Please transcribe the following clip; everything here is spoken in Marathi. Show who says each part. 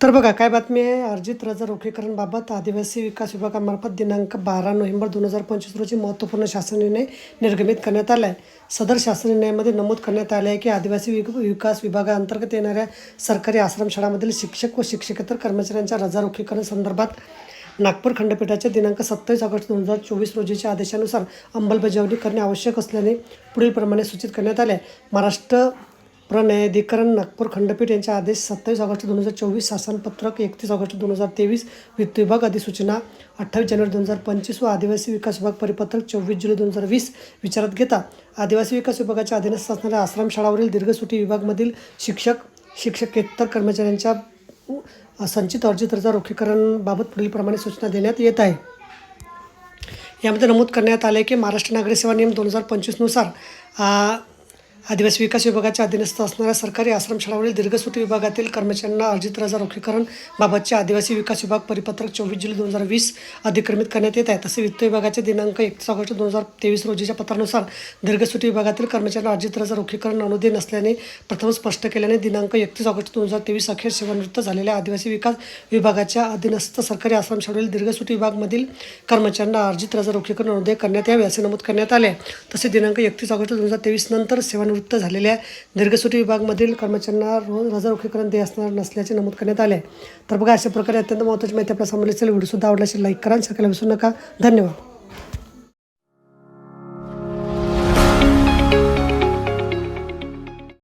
Speaker 1: तर बघा काय बातमी आहे? अर्जित रजा रोखेकरांबाबत आदिवासी विकास विभागामार्फत दिनांक बारा नोव्हेंबर दोन हजार पंचवीस रोजी महत्त्वपूर्ण शासन निर्णय निर्गमित करण्यात आला आहे सदर शासन निर्णयामध्ये नमूद करण्यात आले आहे की आदिवासी विक विकास विभागाअंतर्गत येणाऱ्या सरकारी आश्रमशाळांमधील शिक्षक व शिक्षकेतर कर्मचाऱ्यांच्या रजा रोखेकरण संदर्भात नागपूर खंडपीठाच्या दिनांक सत्तावीस ऑगस्ट दोन हजार चोवीस रोजीच्या आदेशानुसार अंमलबजावणी करणे आवश्यक असल्याने पुढीलप्रमाणे सूचित करण्यात आले आहे महाराष्ट्र प्रन्यायाधिकरण नागपूर खंडपीठ यांच्या आदेश सत्तावीस ऑगस्ट दोन हजार चोवीस शासनपत्रक एकतीस ऑगस्ट दोन हजार तेवीस वित्त विभाग अधिसूचना अठ्ठावीस जानेवारी दोन हजार पंचवीस व आदिवासी विकास विभाग परिपत्रक चोवीस जुलै दोन हजार वीस विचारात घेता. आदिवासी विकास विभागाच्या अधीनस्थ असणाऱ्या आश्रमशाळावरील दीर्घसुटी विभागमधील शिक्षक शिक्षकेतर कर्मचाऱ्यांच्या संचित अर्जित रजा रोखीकरणबाबत पुढीलप्रमाणे सूचना देण्यात येत आहे. यामध्ये नमूद करण्यात आले की महाराष्ट्र नागरी सेवा नियम दोन हजार पंचवीसनुसार आ, आदिवासी विकास विभागाच्या अधीनस्थ असणाऱ्या सरकारी आश्रमशाळावरील दीर्घसुटी विभागातील कर्मचाऱ्यांना अर्जित रजा रोखीकरण बाबतचे आदिवासी विकास विभाग परिपत्रक चोवीस जुलै दोन हजार वीस अधिक्रमित करण्यात येत आहे. तसे वित्त विभागाचे दिनांक एकतीस ऑगस्ट दोन हजार तेवीस रोजीच्या पत्रानुसार दीर्घसुटी विभागातील कर्मचाऱ्यांना अर्जित रजा रोखीकरण अनुदान नसल्याने प्रथम स्पष्ट केल्याने दिनांक एकतीस ऑगस्ट दोन हजार तेवीस अखेर सेवानिवृत्त झालेल्या आदिवासी विकास विभागाच्या अधीनस्थ सरकारी आश्रमशाळेवरील दीर्घसुटी विभागमधील कर्मचाऱ्यांना अर्जित रजा रोखीकरण अनुदान करण्यात यावे असे नमूद करण्यात आले तसे दिनांक एकतीस ऑगस्ट दोन हजार तेवीस नंतर सेवानिवृत्त झालेल्या दीर्घसुटी विभागमधील कर्मचाऱ्यांना रोज रजा रोखीकरण दे असणार नसल्याचे नमूद करण्यात आले आहे. तर बघा अशा प्रकारे अत्यंत महत्त्वाची माहिती आपल्यासमोर असेल व्हिडिओसुद्धा आवडल्याचे लाईक करा आणि विसरू नका धन्यवाद